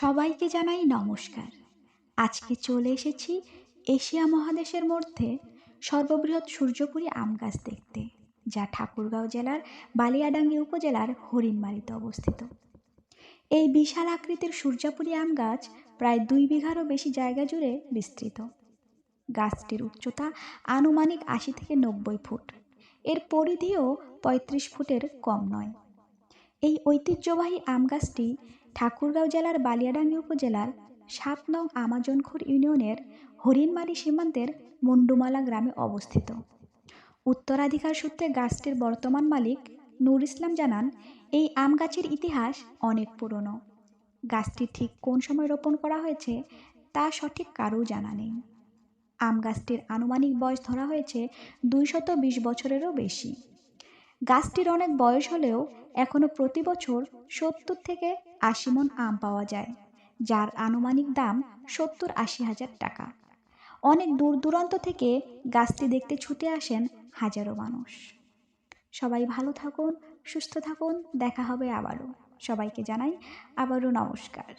সবাইকে জানাই নমস্কার। আজকে চলে এসেছি এশিয়া মহাদেশের মধ্যে সর্ববৃহৎ সূর্যপুরী আম গাছ দেখতে, যা ঠাকুরগাঁও জেলার বালিয়াডাঙ্গি উপজেলার হরিণমারিতে অবস্থিত। এই বিশাল আকৃতির সূর্যাপুরী আম গাছ প্রায় দুই বিঘারও বেশি জায়গা জুড়ে বিস্তৃত। গাছটির উচ্চতা আনুমানিক আশি থেকে নব্বই ফুট। এর পরিধিও পঁয়ত্রিশ ফুটের কম নয়। এই ঐতিহ্যবাহী আম গাছটি ঠাকুরগাঁও জেলার বালিয়াডাঙ্গি উপজেলার সাত নং আমাজনখুর ইউনিয়নের হরিণমারি সীমান্তের মুন্ডুমালা গ্রামে অবস্থিত। উত্তরাধিকার সূত্রে গাছটির বর্তমান মালিক নূর ইসলাম জানান, এই আম গাছের ইতিহাস অনেক পুরনো। গাছটি ঠিক কোন সময় রোপণ করা হয়েছে তা সঠিক কারও জানা নেই। আম গাছটির আনুমানিক বয়স ধরা হয়েছে দুইশত বিশ বছরেরও বেশি। গাছটির অনেক বয়স হলেও এখনও প্রতি বছর সত্তর থেকে আশি মন আম পাওয়া যায়, যার আনুমানিক দাম সত্তর আশি হাজার টাকা। অনেক দূর দূরান্ত থেকে গাছটি দেখতে ছুটে আসেন হাজারো মানুষ। সবাই ভালো থাকুন, সুস্থ থাকুন, দেখা হবে আবারও। সবাইকে জানাই আবারও নমস্কার।